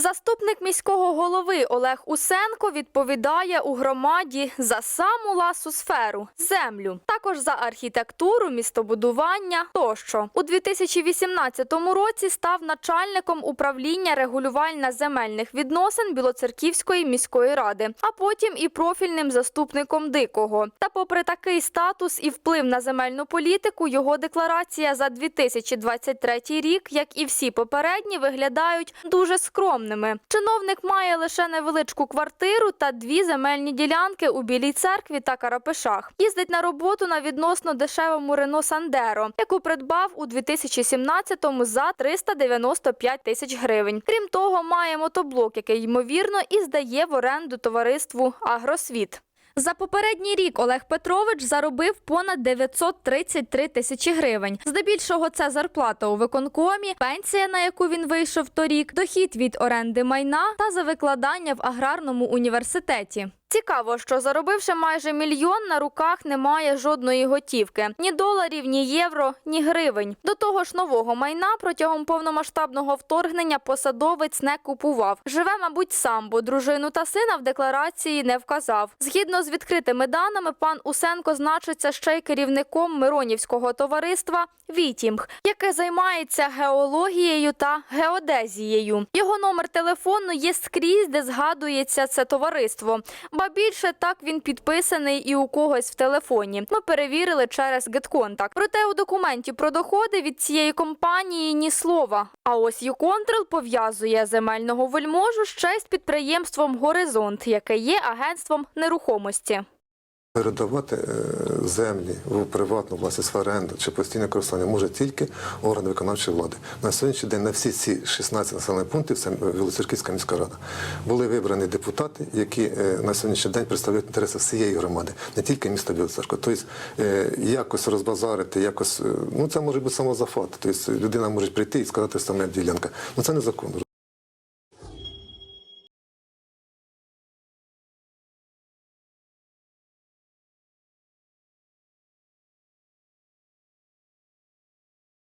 Заступник міського голови Олег Усенко відповідає у громаді за саму ласу сферу землю, також за архітектуру, містобудування тощо. У 2018 році став начальником управління регулювання земельних відносин Білоцерківської міської ради, а потім і профільним заступником дикого. Та, попри такий статус і вплив на земельну політику, його декларація за 2023 рік, як і всі попередні, виглядають дуже скромними. Чиновник має лише невеличку квартиру та дві земельні ділянки у Білій церкві та Карапишах. Їздить на роботу на відносно дешевому Рено Сандеро, яку придбав у 2017-му за 395 тисяч гривень. Крім того, має мотоблок, який ймовірно і здає в оренду товариству Агросвіт. За попередній рік Олег Петрович заробив понад 933 тисячі гривень. Здебільшого це зарплата у виконкомі, пенсія, на яку він вийшов торік, дохід від оренди майна та за викладання в аграрному університеті. Цікаво, що заробивши майже мільйон, на руках немає жодної готівки: ні доларів, ні євро, ні гривень. До того ж, нового майна протягом повномасштабного вторгнення посадовець не купував. Живе, мабуть, сам, бо дружину та сина в декларації не вказав. Згідно з відкритими даними, пан Усенко значиться ще й керівником Миронівського товариства Вітімг, яке займається геологією та геодезією. Його номер телефону є скрізь, де згадується це товариство. Ба більше так він підписаний і у когось в телефоні. Ми перевірили через GetContact. Проте у документі про доходи від цієї компанії ні слова. А ось Юконтрол пов'язує земельного вельможу ще й з підприємством Горизонт, яке є агентством нерухомості. Передавати е, землі в приватну власність в оренду чи постійне користування може тільки орган виконавчої влади. На сьогоднішній день на всі ці 16 населених пунктів це Білоцерківська міська рада були вибрані депутати, які е, на сьогоднішній день представляють інтереси всієї громади, не тільки міста Білоцерква. Тобто е, якось розбазарити, якось ну це може бути самозафат. Тобто людина може прийти і сказати, що це моя ділянка. Ну це незаконно.